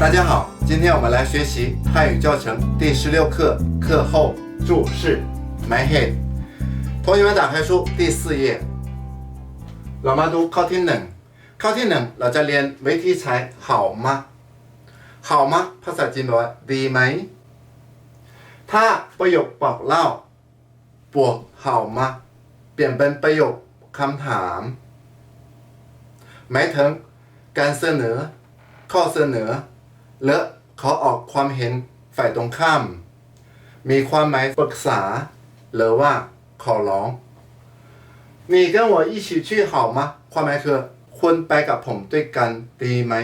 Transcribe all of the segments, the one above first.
大家好，今天我们来学习汉语教程第十六课课后注释 My Head。同学们打开书第四页，เรามาดูข้อที่หนึ่งข้อที่หนึ่งเราจะเรียนวิธีใช้好吗好吗ภาษาจีนบอกว่าดีไหม ถ้าประโยคบอกเล่าบวก好吗เปลี่ยนเป็นประโยคคำถาม หมายถึงการเสนอ ข้อเสนอ และขอออกความเห็นฝ่ายตรงข้าม มีความหมายปรึกษา หรือว่าขอร้อง你跟我一起去好吗ความหมายคือคุณไปกับผมด้วยกันดีไหม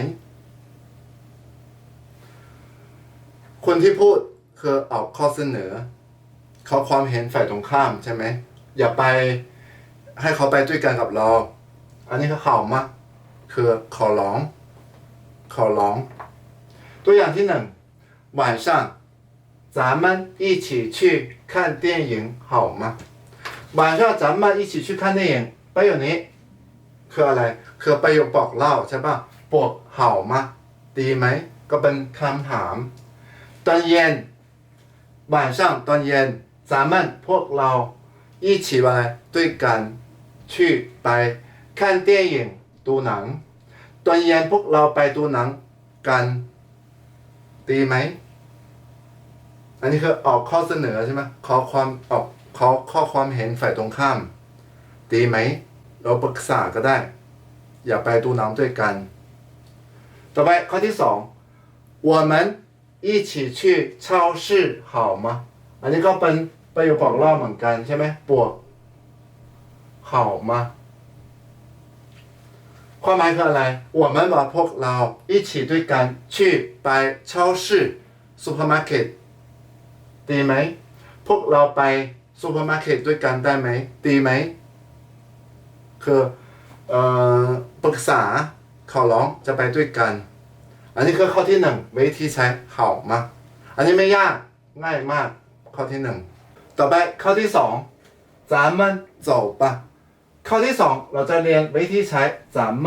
คนที่พูดคือออกข้อเสนอ ขอความเห็นฝ่ายตรงข้ามใช่ไหม อย่าไปให้เขาไปด้วยกันกับเรา อันนี้คือเขามาคือขอร้อง ขอร้อง ตัวอย่างที่หนึ่ง晚上咱们一起去看电影好吗晚上咱们一起去看电影ประโยคนี้ คืออะไร คือประโยคบอกเล่าใช่ปะบวกเห่ามาดีไหม ก็เป็นคำถาม ตอนเย็น晚上ตอนเย็น咱们พวกเรา一起ไปด้วยกัน去ไป看电影ดูหนัง ตอนเย็นพวกเราไปดูหนังกัน ดีไหม อันนี้คือออกข้อเสนอใช่ไหมขอความออกขอข้อความเห็นฝ่ายตรงข้าม ดีไหม เราปรึกษาก็ได้ อย่าไปดูหนังด้วยกัน ต่อไปข้อที่สอง我们一起去超市好吗อันนี้ก็เป็นประโยคบอกเล่าเหมือนกันใช่ไหมบวก好吗 ความหมายคืออะไร我们บอกพวกเรา一起ด้วยกัน去ไป超市 supermarket ดีไหม พวกเราไปซูเปอร์มาร์เก็ตด้วยกันได้ไหม ดีไหม คือเอ่อปรึกษาขอร้องจะไปด้วยกัน อันนี้คือข้อที่หนึ่งวิธีใช้เห่ามาอันนี้ไม่ยากง่ายมากข้อที่หนึ่งต่อไปข้อที่สอง咱们走吧 ข้อที่สองเราจะเรียนวิธีใช้咱们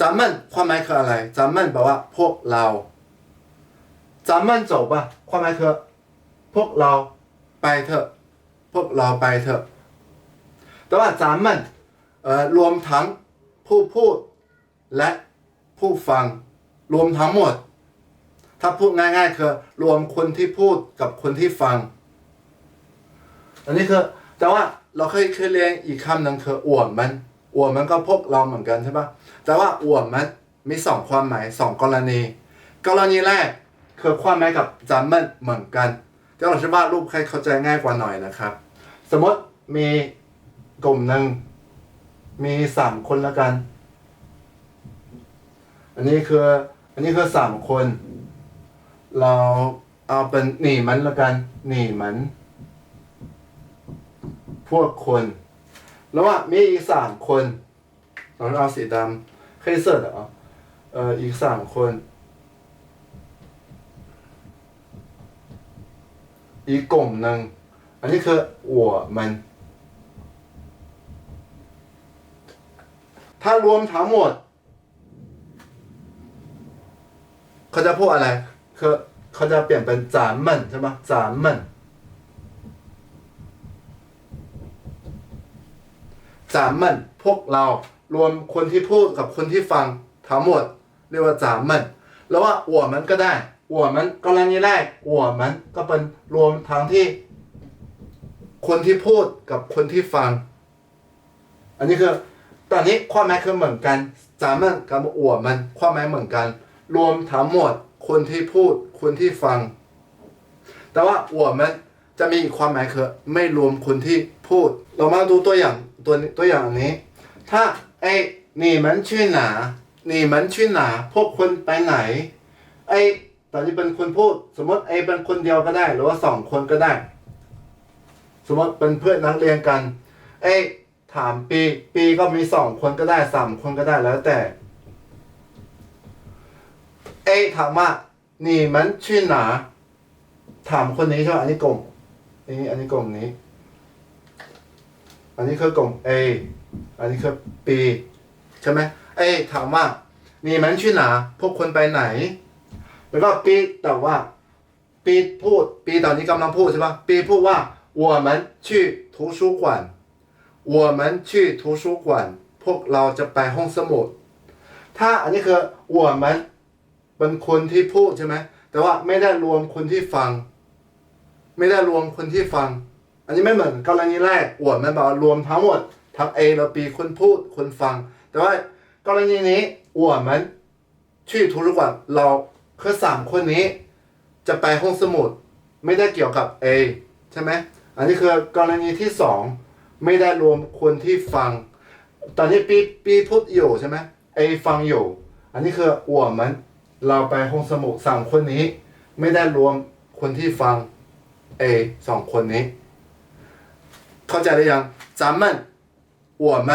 咱们ความหมายคืออะไร咱们แปลว่าพวกเรา咱们走吧ความหมายคือพวกเราไปเถอะ พวกเราไปเถอะ แต่ว่า咱们เอ่อรวมทั้งผู้พูด และผู้ฟัง รวมทั้งหมด ถ้าพูดง่ายๆ คือรวมคนที่พูดกับคนที่ฟัง อันนี้คือ แต่ว่า เราเคยเคยเรียนอีกคำหนึ่งคืออวดมันอวดมันก็พวกเราเหมือนกันใช่ปะแต่ว่าอวดมันมีสองความหมายสองกรณี กรณีแรกคือความหมายกับจำมันเหมือนกันเดี๋ยวเราจะวารูปให้เข้าใจง่ายกว่าหน่อยนะครับ สมมติมีกลุ่มหนึ่งมีสามคนล้วกัน อันนี้คืออันนี้คือสามคน เราเอาเป็นหนีมันล้วกันหนีมัน พวกคน แล้วว่ามีอีกสามคนเราเอาสีดำเคยเสิร์ชเหรอเอออีกสามคน อีกกลุ่มหนึ่งอันนี้คือ我们ถ้ารวมทั้งหมด เขาจะพูดอะไร คือเขาจะเปลี่ยนเป็นจานมันใช่ไหมจานมัน จามันพวกเรารวมคนที่พูดกับคนที่ฟังทั้งหมด เรียกว่าจามันแล้วว่าอัวมันก็ได้อัวมันกรณีแรกอัวมันก็เป็นรวมทั้งที่ คนที่พูดกับคนที่ฟัง อันนี้คือตอนนี้ความหมายคือเหมือนกันจามันกับอัวมันความหมายเหมือนกัน รวมทั้งหมด คนที่พูด คนที่ฟัง แต่ว่าอัวมันจะมีความหมายคือไม่รวมคนที่พูด เรามาดูตัวอย่าง ตัวตัวอย่างนี้ ถ้าเอ้นี่ย你们去哪儿อหนา儿พวกคนไปไหนเอ้ตอนนี้เป็นคนพูด สมมติไอ้เป็นคนเดียวก็ได้ หรือว่าสองคนก็ได้ สมมติเป็นเพื่อนนักเรียนกันเอ้ถามปีปีก็มีสองคนก็ได้สามคนก็ได้แล้วแต่เอ้ถามว่านี่มันชื่อหนา ถามคนนี้ใช่ไหมอันนี้กลมอันี่อันนี้กลมนี้ อันนี้คือกลุ่ม A อันนี้คือ B ใช่ไหมเอ้ยถามว่า你们去哪พวกคนไปไหน แล้วก็ B แต่ว่า B พูด B ตอนนี้กำลังพูดใช่ปะ B พูดว่า我们去图书馆我们去图书馆พวกเราจะไปห้องสมุด ถ้าอันนี้คือ我们เป็นคนที่พูดใช่ไหม แต่ว่าไม่ได้รวมคนที่ฟัง ไม่ได้รวมคนที่ฟัง อันนี้ไม่เหมือนกรณีแรกอวดมันบอกรวมทั้งหมดทั้ง A และ B คุณพูดคุณฟัง แต่ว่ากรณีนี้อวดมันชื่อทุรกว่าเราคือสามคนนี้ จะไปห้องสมุดไม่ได้เกี่ยวกับ A ใช่ไหมอันนี้คือกรณีที่สองไม่ได้รวมคนที่ฟัง ตอนนี้ปีปีพูดอยู่ใช่ไหม A ฟังอยู่ อันนี้คืออวดมันเราไปห้องสมุดสามคนนี้ ไม่ได้รวมคนที่ฟัง A สองคนนี้ เข้าใจหรือยัง咱们我们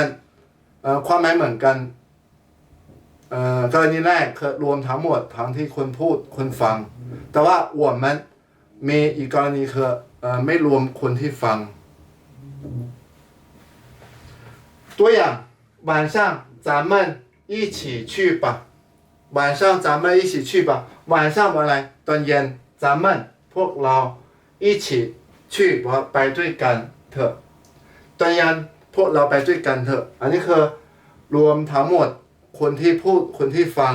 เอ่อความหมายเหมือนกันเอ่อกรณีแรกคือรวมทั้งหมดทั้งที่คนพูดคนฟัง แต่ว่า我们มีอีกกรณีคือเอ่อไม่รวมคนที่ฟัง ตัวอย่าง晚上咱们一起去吧晚上咱们一起去吧晚上วันอะไรตอนเย็น咱们พวกเรา一起去ว่าไปด้วยกัน เถอะตอนเย็นพวกเราไปด้วยกันเถอะ อันนี้คือรวมทั้งหมดคนที่พูดคนที่ฟัง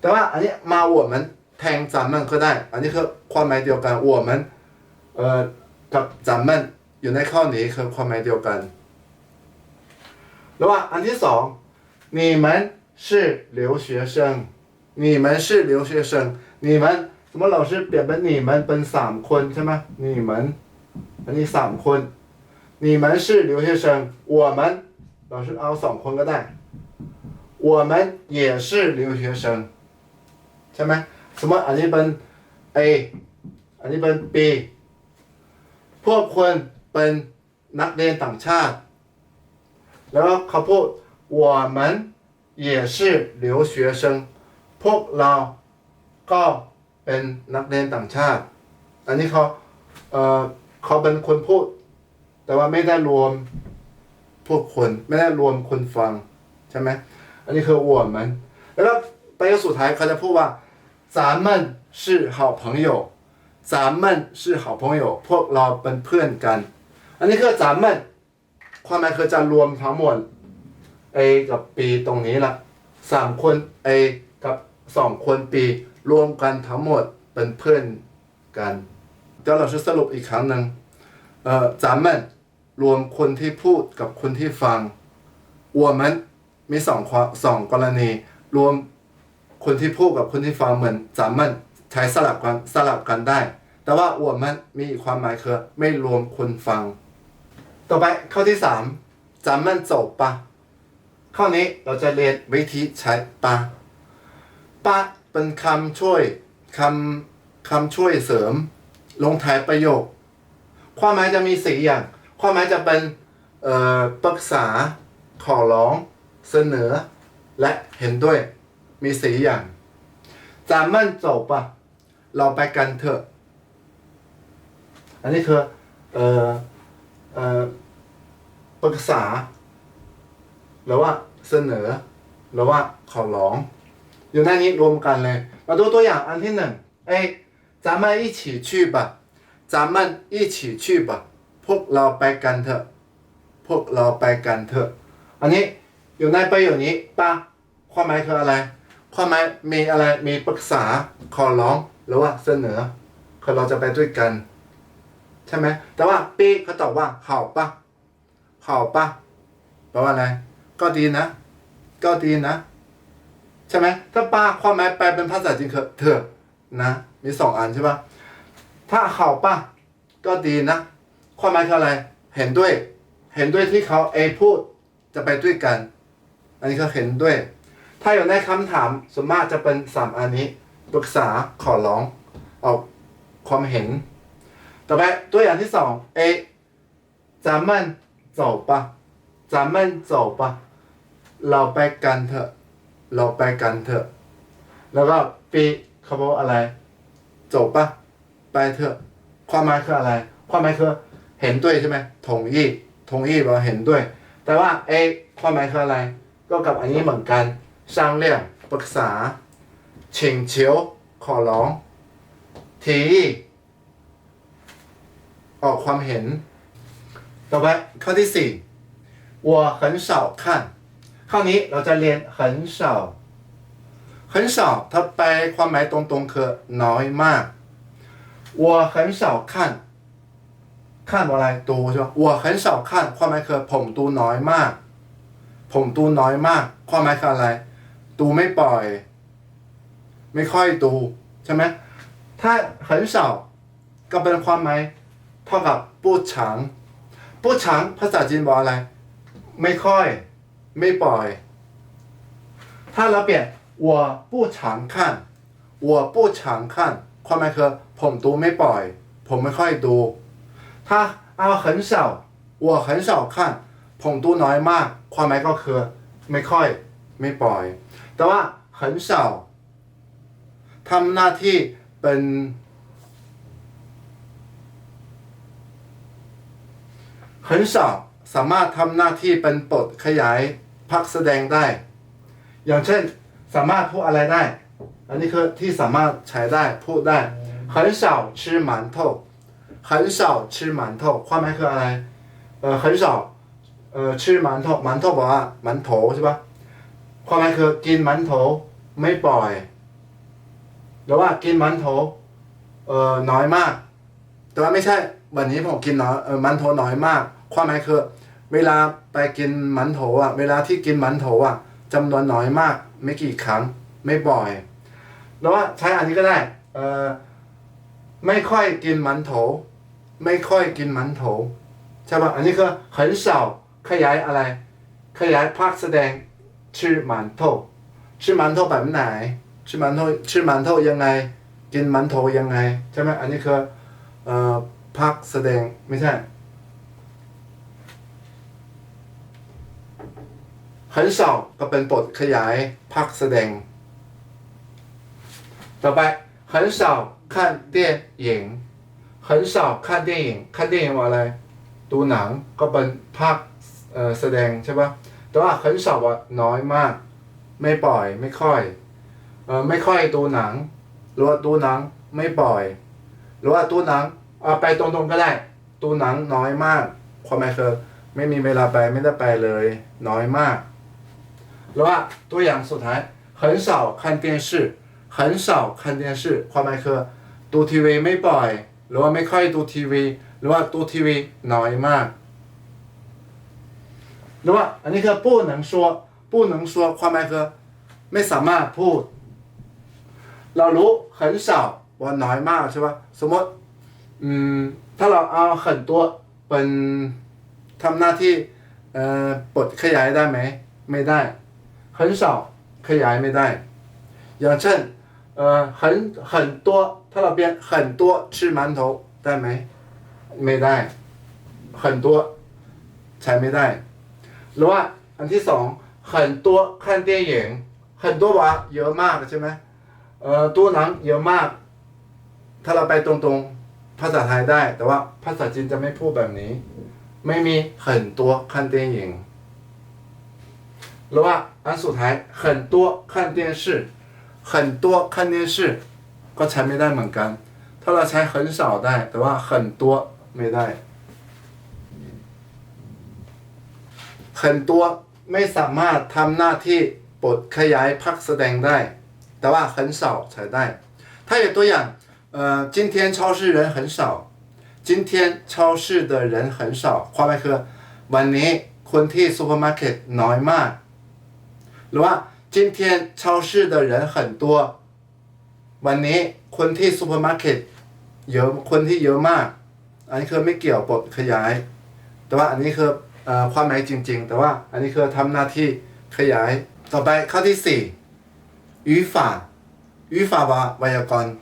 แต่ว่าอันนี้มา我们แทง咱们ก็ได้ อันนี้คือความหมายเดียวกัน我们เอ่อกับ咱们อยู่ในข้อนี้คือความหมายเดียวกัน แล้วว่าอันที่สอง你们是留学生你们是留学生你们สมมติเราชื่อเปลี่ยนเป็น你们เป็นสามคนใช่ไหม你们 อันนี้สามคน你们是留学生我们เราชื่อเอาสองคนก็ได้我们也是留学生ใช่ไหมสมมติอันนี้เป็น A อันนี้เป็น B พวกคนเป็นนักเรียนต่างชาติ แล้วก็เขาพูด我们也是留学生พวกเราก็เป็นนักเรียนต่างชาติ อันนี้เขาเอ่อ เขาเป็นคนพูด แต่ว่าไม่ได้รวมพวกคนไม่ได้รวมคนฟังใช่ไหมอันนี้คือ我们แล้วก็ประโยคสุดท้ายเขาจะพูดว่า咱们是好朋友咱们是好朋友พวกเราเป็นเพื่อนกัน อันนี้คือ咱们ความหมายคือจะรวมทั้งหมด A กับ B ตรงนี้ละสามคน A กับสองคน B รวมกันทั้งหมดเป็นเพื่อนกัน เดี๋ยวเราจะสรุปอีกครั้งหนึ่งเอ่อ咱们รวมคนที่พูดกับคนที่ฟัง我们มีสองความสองกรณี รวมคนที่พูดกับคนที่ฟังเหมือน咱们ใช้สลับกันสลับกันได้ แต่ว่า我们มีอีกความหมายคือไม่รวมคนฟัง ต่อไปข้อที่สาม咱们走吧ข้อนี้เราจะเรียนวิธีใช้ปะปะเป็นคำช่วยคำคำช่วยเสริม ลงท้ายประโยค ความหมายจะมีสีอย่าง ความหมายจะเป็นปรึกษาขอร้อง เสนอ และเห็นด้วย มีสีอย่างจามันจบปะเราไปกันเถอะ อันนี้คือเออปรึกษาหรือว่าเสนอหรือว่าขอร้อง อยู่ในนี้รวมกันเลย มาดูตัวอย่างอันที่หนึ่งไอ 咱们一起去吧咱们一起去吧พวกเราไปกันเถอะ พวกเราไปกันเถอะ อันนี้อยู่ในประโยคนี้ปะความหมายคืออะไร ความหมายมีอะไร มีปรึกษา ขอร้อง หรือว่าเสนอคือเราจะไปด้วยกัน ใช่ไหม แต่ว่าปีเขาตอบว่า好吧好吧แปลว่าอะไร ก็ดีนะ ก็ดีนะ ใช่ไหม ถ้าป้าความหมายแปลเป็นภาษาจีนคือเถอะ นะ มีสองอันใช่ปะถ้าเขาป้าก็ดีนะ ความหมายคืออะไร เห็นด้วย เห็นด้วยที่เขาเอพูดจะไปด้วยกัน อันนี้เขาเห็นด้วย ถ้าอยู่ในคำถามส่วนมากจะเป็นสามอันนี้ปรึกษาขอร้องออกความเห็น ต่อไปตัวอย่างที่สองเอ咱们走吧咱们走吧เราไปกันเถอะ เราไปกันเถอะ แล้วก็ปี เขาบอกอะไรจบปะไปเถอะ ความหมายคืออะไร ความหมายคือเห็นด้วยใช่ไหมถงยี่ถงยี่เราเห็นด้วย แต่ว่าเอความหมายคืออะไร ก็กับอันนี้เหมือนกัน商量ปรึกษา请求ข ขอร้อง提议ออกความเห็น ต่อไปข้อที่สี่我很少看ข้อนี้เราจะเรียน很少 很少ถ้าแปลความหมายตรงๆคือน้อยมาก我很少看看อะไรดูใช่ปะ我很少看ความหมายคือผมดูน้อยมาก ผมดูน้อยมาก ความหมายคืออะไร ดูไม่ปล่อย ไม่ค่อยดูใช่ไหมถ้า很少ก็เป็นความหมายเท่ากับ不长不长ภาษาจีนบอกอะไร ไม่ค่อย ไม่ปล่อย ถ้าเราเปลี่ยน 我不常看我不常看ความหมายคือผมดูไม่ปล่อย ผมไม่ค่อยดู ถ้าเอา很少我很少看ผมดูน้อยมาก ความหมายก็คือไม่ค่อย ไม่ปล่อย แต่ว่า很少ทำหน้าที่เป็น很少สามารถทำหน้าที่เป็นบทขยายพักแสดงได้ อย่างเช่น สามารถพูดอะไรได้ อันนี้คือที่สามารถใช้ได้พูดได้很少吃馒头很少吃馒头ความหมายคืออะไรเออ很少เออ吃馒头馒头บอกว่า馒头ใช่ปะความหมายคือกิน馒头ไม่ปล่อย หรือว่ากินมันโถเอ่อน้อยมาก แต่ว่าไม่ใช่วันนี้ผมกินน้อยเออมันโถน้อยมาก ความหมายคือ เวลาไปกินมันโถอ่ะ เวลาที่กินมันโถอ่ะจำนวนน้อยมาก ไม่กี่ครั้ง ไม่บ่อย แล้วว่าใช้อันนี้ก็ได้เออไม่ค่อยกินมันโถ ไม่ค่อยกินมันโถใช่ป่ะอันนี้คือ很少ขยายอะไร ขยายภาคแสดงชื่อมันโถชื่อมันโถแบบไหนชื่อมันโถชื่อมันโถยังไง กินมันโถยังไงใช่ไหมอันนี้คือเอ่อภาคแสดงไม่ใช่ ข้อสองก็เป็นบทขยายภาคแสดง ต่อไปข้อที่สองขั้นเหญิงข้อเหนเตี้ยหญิว่าอะไรดูหนังก็เป็นภาคแสดงใช่ปะแต่ว่าข้อที่ว่าน้อยมาก ไม่ปล่อยไม่ค่อยเออไม่ค่อยดูหนังหรือว่าดูหนังไม่ปล่อย หรือว่าดูหนังเอาไปตรงๆก็ได้ดูหนังน้อยมาก ความหมายคือไม่มีเวลาไปไม่ได้ไปเลย น้อยมาก หรือว่าตัวอย่างสุดท้าย很少看电视很少看电视ความหมายคือดูทีวีไม่บ่อย หรือว่าไม่ค่อยดูทีวี หรือว่าดูทีวีน้อยมาก หรือว่าอันนี้คือ不能说不能说ความหมายคือไม่สามารถพูด เรารู้很少ว่าน้อยมากใช่ปะสมมติอืมถ้าเราเอา很多เป็นทำหน้าที่เอ่อบทขยายได้ไหม ไม่ได้ 很少ขยายไม่ได้ อย่างเช่นเอ่อ很很多ถ้าเราเปลี่ยน很多吃馒头ได้ไหม ไม่ได้很多ใช้ไม่ได้ หรือว่าอันที่สอง很多看电影很多ว่าเยอะมากใช่ไหม เอ่อตัวหนังเยอะมาก ถ้าเราไปตรงๆ ภาษาไทยได้ แต่ว่าภาษาจีนจะไม่พูดแบบนี้ ไม่มี很多看电影 หรือว่าอันสุดท้าย很多看电视很多看电视ก็ใช้ไม่ได้เหมือนกัน ถ้าเราใช้很少ได้ แต่ว่า很多ไม่ได้很多ไม่สามารถทำหน้าที่บทขยายพักแสดงได้ แต่ว่า很少才ได้ ถ้า有ตัวอย่างเอ่อ今天超市人很少今天超市的人很少ความหมายคือวันนี้คนที่ซูเปอร์มาร์เก็ตน้อยมาก หรือว่า今天超市的人很多วันนี้คนที่ซูเปอร์มาร์เก็ตเยอะคนที่เยอะมาก อันนี้คือไม่เกี่ยวบทขยาย แต่ว่าอันนี้คือเอ่อความหมายจริง ๆ แต่ว่าอันนี้คือทำหน้าที่ขยาย ต่อไปข้อที่สี่语法语法吧ไวยากรณ์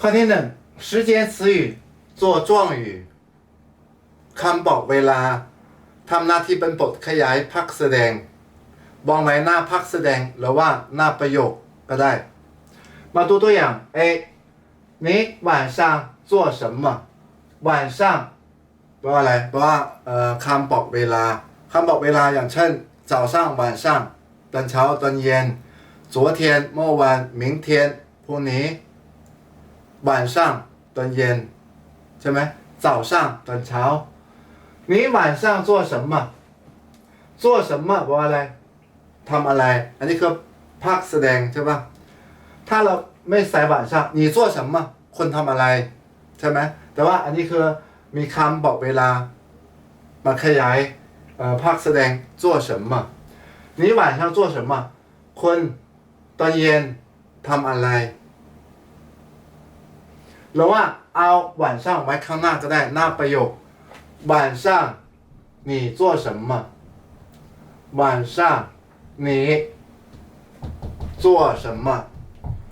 ข้อที่หนึ่ง时间词语做状语คำบอกเวลาทำหน้าที่เป็นบทขยายพักแสดง บอกไว้หน้าพักแสดงหรือว่าหน้าประโยคก็ได้ มาดูตัวอย่าง A 你晚上做什么晚上แปลว่าอะไรแปลว่าเอ่อคำบอกเวลาคำบอกเวลาอย่างเช่น早上晚上ตอนเช้าตอนเย็น昨天เมื่อวาน明天พ พรุ่งนี้晚上ตอนเย็นใช่ไหม早上ตอนเช้า你晚上做什么做什么แปลว่าอะไร ทำอะไร อันนี้คือภาคแสดงใช่ปะถ้าเราไม่ใส่晚上你做什么คนทำอะไร ใช่ไหมแต่ว่าอันนี้คือมีคำบอกเวลา มาขยายเอ่อภาคแสดง做什么你晚上做什么คนตอนเย็นทำอะไร หรือว่าเอา晚上ไว้ข้างหน้าก็ได้หน้าประโยค晚上你做什么晚上 นี้จั่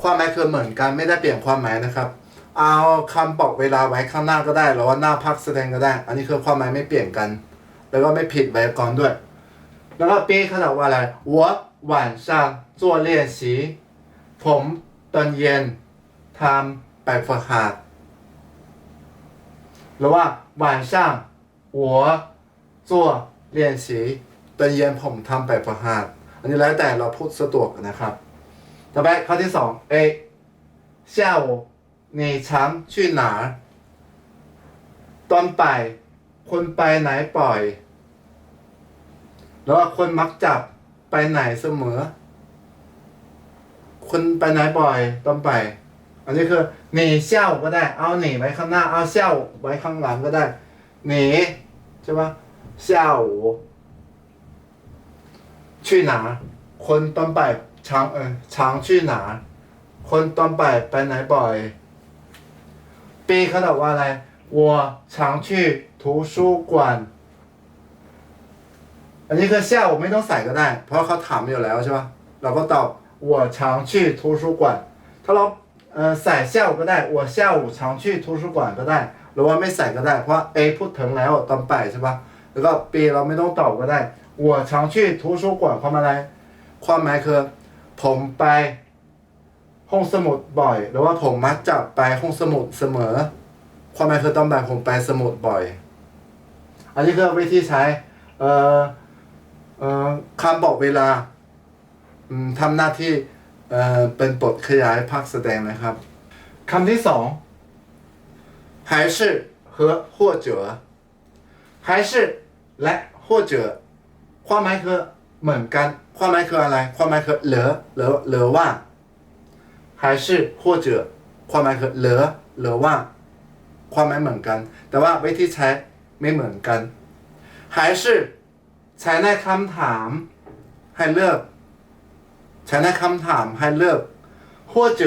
ความหมายคือเหมือนกันไม่ได้เปลี่ยนความหมายนะครับ เอาคำบอกเวลาไว้ข้างหน้าก็ได้หรือว่าหน้าพักแสดงก็ได้ อันนี้คือความหมายไม่เปลี่ยนกัน แล้วก็ไม่ผิดไวยากรณ์ด้วย แล้วก็ปีขนาดว่าอะไรวัวหวานซาง习ผมตอนเย็นทำไปฝึกหัดหรือว่า晚上我做练习ตอนเย็นผมทำไปฝึกหัด นนี้แล้วแต่เราพูดสะดวกนะครับ ต่อไปข้อที่สอง A 下午你常去哪儿ตอนบ่ายคนไปไหนบ่อย แล้วว่าคนมักจับไปไหนเสมอ คนไปไหนบ่อยตอนบ่ายอันนี้คือหนีเช่าก็ได้ เอาหนีไว้ข้างหน้า เอาเช่าไว้ข้างหลังก็ได้หนีใช่ปะเช่า 去哪儿คนตอนบ่ายช้างเออช้าง去哪儿คนตอนบ่ายไปไหนบ่อยปีเขาตอบว่าอะไร我常去图书馆อันนี้คือเช่าไม่ต้องใส่ก็ได้ เพราะเขาถามอยู่แล้วใช่ปะเราก็ตอบ我常去图书馆ถ้าเราเอ่อใส่เช่าก็ได้我下午常去图书馆ก็ได้ หรือว่าไม่ใส่ก็ได้ เพราะ A พูดถึงแล้วตอนบ่ายใช่ปะแล้วก็ B เราไม่ต้องตอบก็ได้ 我常去图书馆ความอะไร ความหมายคือผมไปห้องสมุดบ่อย หรือว่าผมมักจะไปห้องสมุดเสมอ ความหมายคือตอนบ่ายผมไปสมุดบ่อย อันนี้คือวิธีใช้เอ่อเอ่อคำบอกเวลาอืมทำหน้าที่เอ่อเป็นบทขยายภาคแสดงนะครับคำที่สอง还是和或者还是และ或者 ความหมายคือเหมือนกัน ความหมายคืออะไร ความหมายคือเหลือเหลือเหลือว่า还是或者ความหมายคือเหลือเหลือว่า ความหมายเหมือนกัน แต่ว่าวิธีใช้ไม่เหมือนกัน还是ใช้ในคำถามให้เลือกใช้ในคำถามให้เลือก或者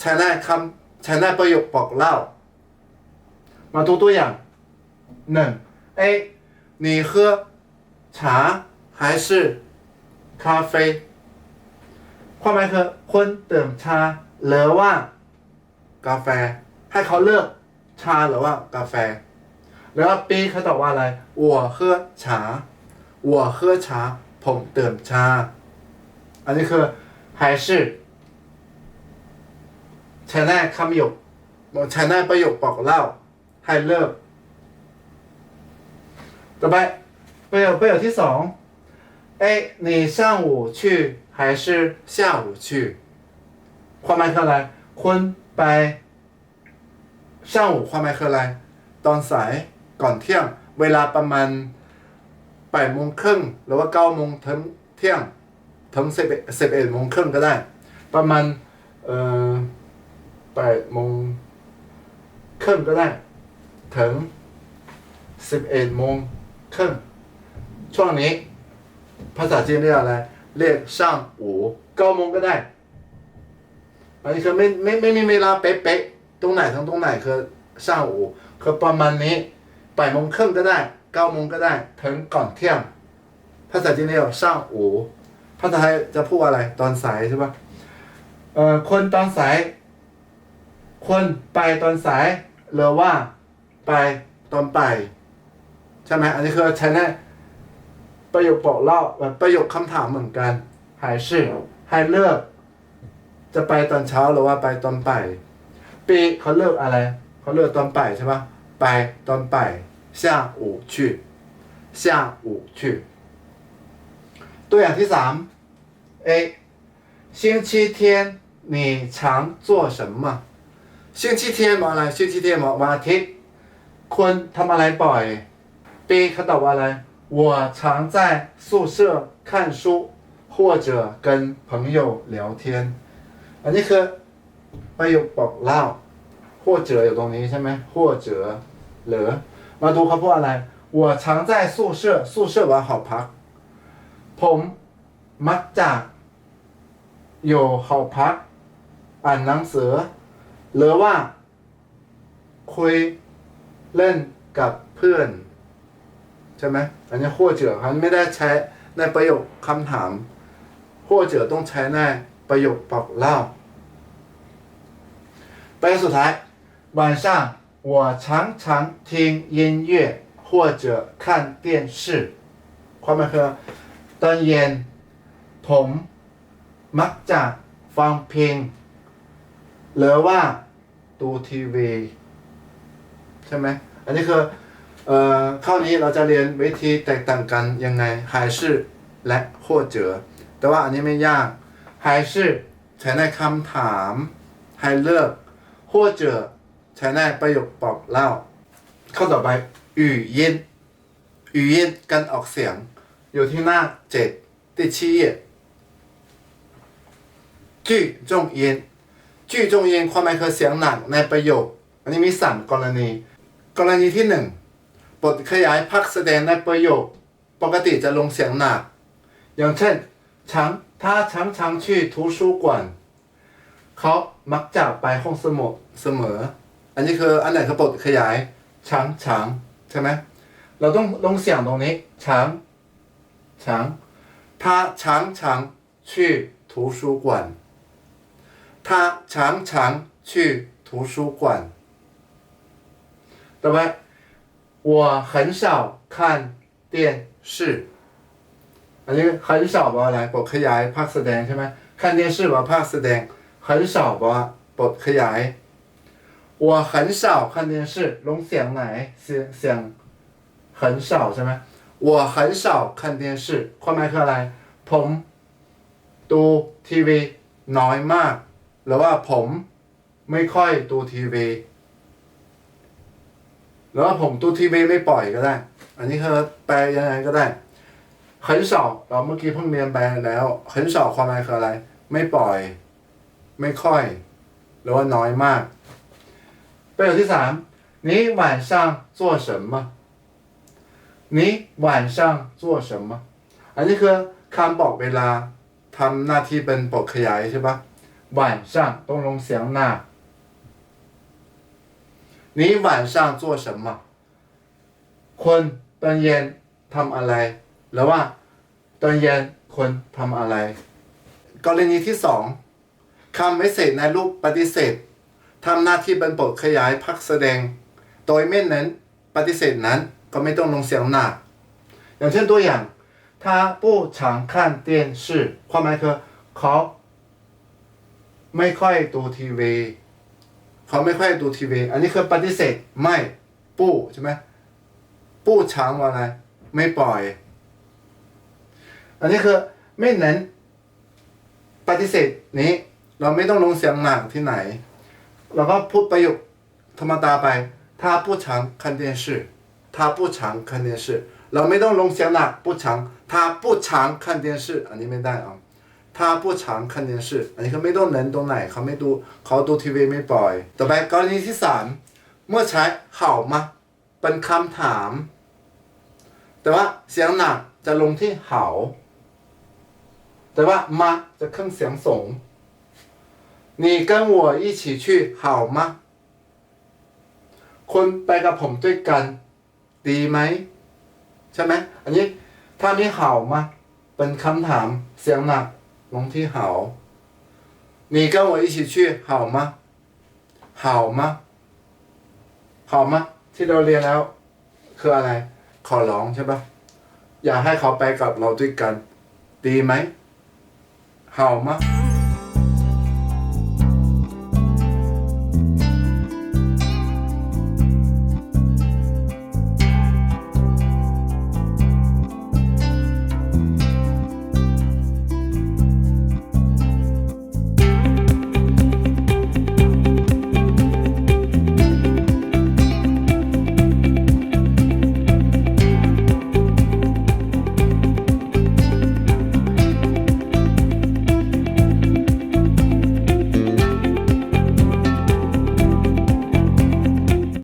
ใช้ในคำใช้ในประโยคบอกเล่า มาดูตัวอย่างหนึ่ง A 你喝 茶还是咖啡ความหมายคือคนดื่มชาหรือว่ากาแฟ ให้เขาเลือกชาหรือว่ากาแฟ แล้วก็ปีเขาตอบว่าอะไร我喝茶我喝茶ผมดื่มชา อันนี้คือ还是ใช้ในคำหยกใช้ในประโยคบอกเล่า ให้เลือก ต่อไป ประโยคประโยคที่สอง A 你上午去还是下午去ความหมายคืออะไรคุณไป上午ความหมายคืออะไร ตอนสายก่อนเที่ยง เวลาประมาณแปดโมงครึ่งหรือว่าเก้าโมงถึงเที่ยง ถึงสิบสิบเอ็ดโมงครึ่งก็ได้ ประมาณเอ่อแปดโมงครึ่งก็ได้ ถึงสิบเอ็ดโมงครึ่ง ช่วงนี้ ภาษาจีนเรียกอะไรเรียกช่างอูเก้าโมงก็ได้อันนี้คือไม่ไม่ไม่ไม่มีเวลาเป๊ะๆตรงไหนทั้งตรงไหนคือช่างอูคือประมาณนี้แปดโมงครึ่งก็ได้เก้าโมงก็ได้ถึงก่อนเที่ยง ภาษาจีนเรียกช่างอูภาษาไทยจะพูดอะไรตอนสายใช่ปะเอ่อคนตอนสาย คนไปตอนสายหรือว่าไปตอนไปใช่ไหมอันนี้คือใช้ใน ประโยคบอกเล่าแบบประโยคคำถามเหมือนกัน还是ให้เลือก จะไปตอนเช้าหรือว่าไปตอนบ่ายปีเขาเลือกอะไร เขาเลือกตอนบ่ายใช่ปะไปตอนบ่าย下午去下午去ตัวอย่างที่สาม A 星期天 你常做什么星期天มาอะไร星期天มาวันอาทิตย์คุณทำอะไรบ่อยปีเขาตอบว่าอะไร 我常在宿舍看书或者跟朋友聊天อันนี้คือประโยคบอกเล่า或者อยู่ตรงนี้ใช่ไหม或者หรือมาดูเขาพูดอะไร我常在宿舍宿舍ว่าหอพัก ผมมักจะอยู่หอพัก อ่านหนังสือหรือว่า คุยเล่นกับเพื่อน ใ ช่ไหมอันนี้或者เขาไม่ได้ใช้ในประโยคคำถาม或者ต้องใช้ในประโยคบอกเล่าประโยคสุดท้าย晚上我常常听音乐或者看电视ความหมายคือตอนเย็นผมมักจะฟังเพลง หรือว่าดูทีวีใช่ไหม อันนี้คือ เอ่อข้อนี้เราจะเรียนวิธีแตกต่างกันยังไง还是และ或者แต่ว่าอันนี้ไม่ยาก还是ใช้ในคำถามให้เลือก或者ใช้ในประโยคบอกเล่าข้อต่อไป语音语音การออกเสียง อยู่ที่หน้าเจ็ดที่ชี้句中音句中音ความหมายคือเสียงหนักในประโยค อันนี้มีสามกรณี กรณีที่หนึ่ง บทขยายพักแสดงในประโยค ปกติจะลงเสียงหนัก อย่างเช่น常他常常去图书馆เขามักจะไปห้องสมุดเสมอ อันนี้คืออันไหนคือบทขยายช้างช้างใช่ไหมเราต้องลงเสียงตรงนี้ช้างช้าง他常常去图书馆他常常去图书馆ต่อไป 我很少看电视อันนี้很少บอกอะไรบทขยายภาคแสดงใช่ไหม看电视ว่าภาคแสดง很少บอกว่าบทขยาย我很少看电视ลงเสียงไหนเสียงเสียง很少ใช่ไหม我很少看电视ความหมายคืออะไร ผมดูทีวีน้อยมาก หรือว่าผมไม่ค่อยดูทีวี หรือว่าผมดูทีวีไม่ปล่อยก็ได้ อันนี้คือแปลยังไงก็ได้很少เราเมื่อกี้เพิ่งเรียนไปแล้ว很少ความหมายคืออะไร ไม่ปล่อย ไม่ค่อย หรือว่าน้อยมากประโยคที่สาม你晚上做什么你晚上做什么อันนี้คือคำบอกเวลาทำหน้าที่เป็นบทขยายใช่ปะ晚上ต้องลงเสียงหน้า 你晚上做什么คนตอนเย็นทำอะไร หรือว่าตอนเย็นคนทำอะไร กรณีที่สองคำไม่เสร็จในรูปปฏิเสธทำหน้าที่เป็นบทขยายพักแสดง โดยไม่เน้นปฏิเสธนั้นก็ไม่ต้องลงเสียงหนักอย่างเช่นตัวอย่าง他不常看电视ความหมายคือเขาไม่ค่อยดูทีวี เขาไม่ค่อยดูทีวี อันนี้คือปฏิเสธไม่ปู้ใช่ไหมปู้ช้างว่าอะไร ไม่ปล่อย อันนี้คือไม่เน้นปฏิเสธนี้ เราไม่ต้องลงเสียงหนักที่ไหน เราก็พูดประโยคธรรมดาไปถ้าผู้ชังคันเดนชื่ถ้าผู้ชังคันเดนชื่เราไม่ต้องลงเสียงหนักผู้ชังถ้าผู้ชังคันเดนชื่ออันนี้ไม่ได้อะ 他不常看电视อันนี้เขาไม่ต้องเน้นตรงไหนเขาไม่ดูเขาดูทีวีไม่ปล่อย ต่อไปกรณีที่สามเมื่อใช้เห่ามาเป็นคำถาม แต่ว่าเสียงหนักจะลงที่เห่า แต่ว่ามาจะขึ้นเสียงสูง你跟我一起去好吗คุณไปกับผมด้วยกัน ดีไหม ใช่ไหม อันนี้ถ้ามีเห่ามาเป็นคำถามเสียงหนัก ลงที่เห่า你跟我一起去好吗好吗好吗ที่เราเรียนแล้ว คืออะไร ขอร้องใช่ปะอยากให้เขาไปกับเราด้วยกัน ดีไหมเห่า吗